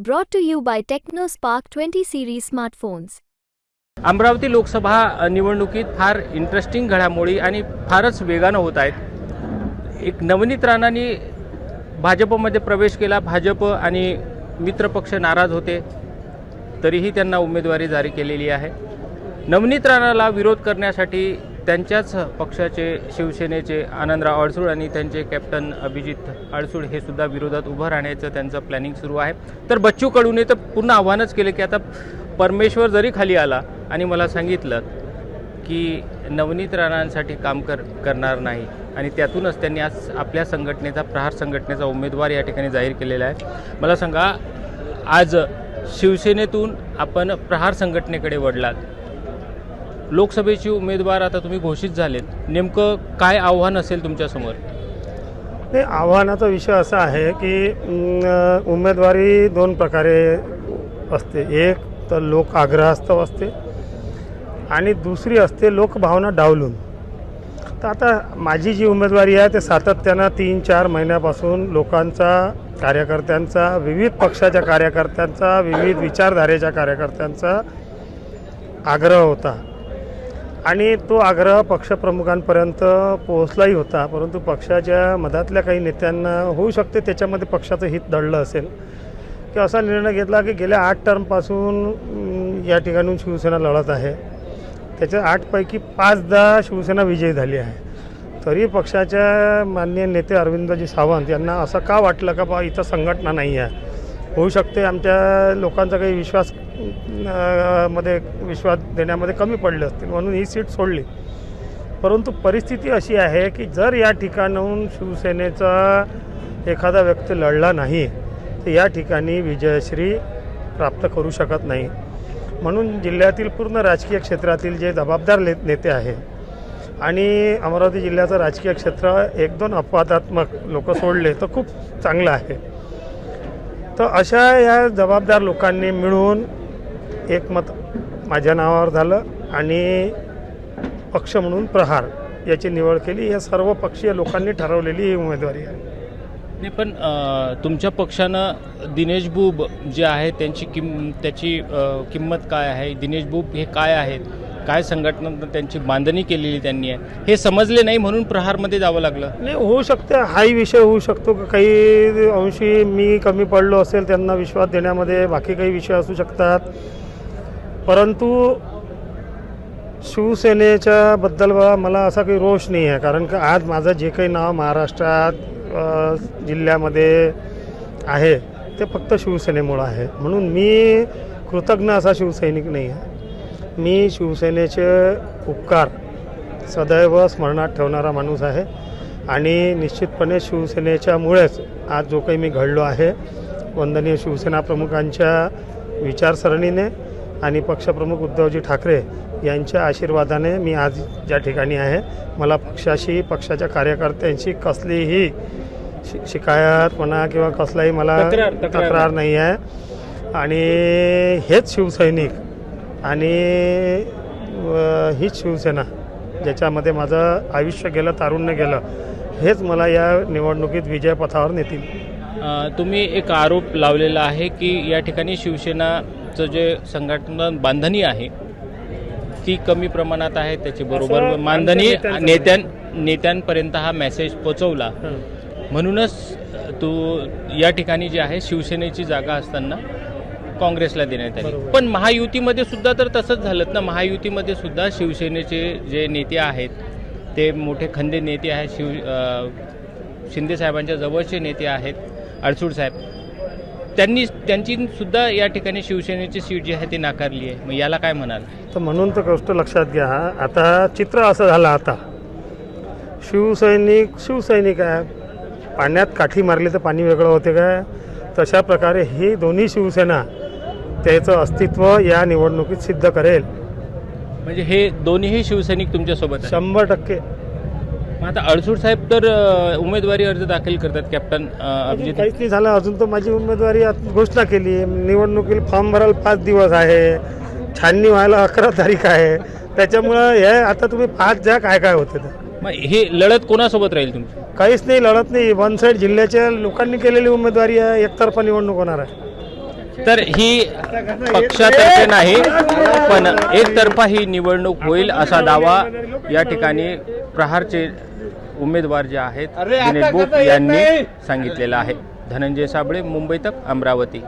Brought to you by TechnoSpark 20 series smartphones. Amravati Lok Sabha निवडणुकीत फार interesting घडामोडी आणि फारच वेगानं होत आहेत. एक नवनीत राणांनी भाजपमध्ये प्रवेश केला. भाजप आणि मित्रपक्ष नाराज होते. तरीही त्यांना उमेदवारी जारी केलेली आहे. नवनीत राणाला विरोध करण्यासाठी त्यांच्याच पक्षाचे शिवसेनेचे आनंदराव अडसूळ आणि त्यांचे कॅप्टन अभिजित अडसूळ हे सुद्धा विरोधात उभं राहण्याचं त्यांचं प्लॅनिंग सुरू आहे. तर बच्चू कडूने तर पूर्ण आव्हानच केलं की आता परमेश्वर जरी खाली आला आणि मला सांगितलं की नवनीत राणांसाठी काम कर करणार नाही आणि त्यातूनच त्यांनी आज आपल्या संघटनेचा प्रहार संघटनेचा उमेदवार या ठिकाणी जाहीर केलेला आहे. मला सांगा आज शिवसेनेतून आपण प्रहार संघटनेकडे वडलात लोकसभेचे उमेदवार आता तुम्ही घोषित झालेत. नेमकं काय आव्हान असेल तुमच्यासमोर? नाही आव्हानाचा विषय असा आहे की उमेदवारी दोन प्रकारे असते. एक तर लोक आग्रहास्तव असते आणि दुसरी असते लोकभावना डावलून. तर आता माझी जी उमेदवारी आहे ते सातत्यानं तीन चार महिन्यापासून लोकांचा कार्यकर्त्यांचा विविध पक्षाच्या कार्यकर्त्यांचा विविध विचारधारेच्या कार्यकर्त्यांचा आग्रह होता. आणि तो आग्रह पक्षप्रमुखांपर्यंत पोहोचलाही होता परंतु पक्षाच्या मधातल्या काही नेत्यांना होऊ शकते त्याच्यामध्ये पक्षाचं हित दडलं असेल. की असा निर्णय घेतला की गेल्या आठ टर्मपासून या ठिकाणून शिवसेना लढत आहे. त्याच्या आठपैकी पाचदा शिवसेना विजयी झाली आहे. तरी पक्षाच्या माननीय नेते अरविंदजी सावंत यांना असं का वाटलं का बा इथं संघटना नाही आहे? होऊ शकते. आमच्या लोकांचा काही विश्वासमध्ये विश्वास देण्यामध्ये कमी पडले असतील. म्हणून ही सीट सोडली. परंतु परिस्थिती अशी आहे की जर या ठिकाणाहून शिवसेनेचा एखादा व्यक्ती लढला नाही तर या ठिकाणी विजयश्री प्राप्त करू शकत नाही. म्हणून जिल्ह्यातील पूर्ण राजकीय क्षेत्रातील जे जबाबदार ले नेते आहे आणि अमरावती जिल्ह्याचं राजकीय क्षेत्र एक दोन अपवादात्मक लोक सोडले तर खूप चांगलं आहे. तर अशा या जबाबदार लोकांनी मिळून एकमत माझ्या नावावर झालं आणि पक्ष म्हणून प्रहार याची निवड केली. या सर्व पक्षीय लोकांनी ठरवलेली ही उमेदवारी आहे. नाही पण तुमच्या पक्षानं दिनेश बुब जे आहे त्यांची किम त्याची किंमत काय आहे? दिनेश बुब हे काय आहेत? काय संघटना त्यांची बांधणी केलेली त्यांनी आहे हे समजले नाही म्हणून प्रहारमध्ये जावं लागलं. नाही होऊ शकतं. हाही विषय होऊ शकतो. काही अंशी मी कमी पडलो असेल त्यांना विश्वास देण्यामध्ये बाकी काही विषय असू शकतात. परंतु शिवसेनेच्या बद्दल बा मला असा काही रोष नाही आहे. कारण का आज माझं जे काही नाव महाराष्ट्रात जिल्ह्यामध्ये आहे ते फक्त शिवसेनेमुळं आहे. म्हणून मी कृतज्ञ असा शिवसैनिक नाही आहे. मी शिवसेनेचे उपकार सदैव स्मरणात ठेवणारा माणूस आहे. आणि निश्चितपणे शिवसेनेच्यामुळेच आज जो काही मी घडलो आहे वंदनीय शिवसेना प्रमुखांच्या विचारसरणीने आणि पक्षप्रमुख उद्धवजी ठाकरे यांच्या आशीर्वादाने मी आज ज्या ठिकाणी आहे मला पक्षाशी पक्षाच्या कार्यकर्त्यांशी कसलीही शि शिकायत म्हणा किंवा कसलाही मला तक्रार- नाही आहे आणि हेच शिवसैनिक आणि हीच शिवसेना ज्याच्यामध्ये माझं आयुष्य गेलं तारुण्य गेलं हेच मला या निवडणुकीत विजयपथावर नेतील. तुम्ही एक आरोप लावलेला आहे की या ठिकाणी शिवसेनाचं जे संघटना बांधणी आहे ती कमी प्रमाणात आहे त्याची बरोबर नेत्यांचं नेत्यां नेत्यांपर्यंत हा मेसेज पोचवला. म्हणूनच तू या ठिकाणी जे आहे शिवसेनेची जागा असताना काँग्रेसला देण्यात आली. पण महायुतीमध्ये सुद्धा तर तसंच झालं ना. महायुतीमध्ये सुद्धा शिवसेनेचे जे नेते आहेत ते मोठे खंदे नेते आहेत शिव शिंदे साहेबांच्या जवळचे नेते आहेत अडसूड साहेब. त्यांनी त्यांची सुद्धा या ठिकाणी शिवसेनेची सीट जी आहे ती नाकारली आहे. मग याला काय म्हणाल? तर म्हणून तर गोष्ट लक्षात घ्या. आता चित्र असं झालं आता. शिवसैनिक शिवसैनिक आहे. पाण्यात काठी मारली तर पाणी वेगळं होते काय? तशा प्रकारे ही दोन्ही शिवसेना त्याचं अस्तित्व या निवडणुकीत सिद्ध करेल. म्हणजे हे दोन्हीही शिवसैनिक तुमच्यासोबत शंभर टक्के. मग आता अडसूड साहेब तर अ, उमेदवारी अर्ज दाखल करतात कॅप्टन अ, अभिजित. काहीच नाही झालं. अजून तर माझी उमेदवारी घोषणा केली. निवडणुकीला फॉर्म भरायला पाच दिवस आहे. छाननी व्हायला अकरा तारीख आहे. त्याच्यामुळं हे आता तुम्ही पाच ज्या काय काय होते ते. मग हे लढत कोणासोबत राहील तुमची? काहीच नाही लढत नाही. वन साईड जिल्ह्याच्या लोकांनी केलेली उमेदवारी आहे. एकतर्फा निवडणूक होणार आहे. तर ही पक्षातर्फे नाही पण एकतर्फा ही निवडणूक होईल असा दावा या ठिकाणी प्रहारचे उमेदवार जे आहेत दिनेश यांनी सांगितलेला आहे. धनंजय साबळे मुंबई तक अमरावती.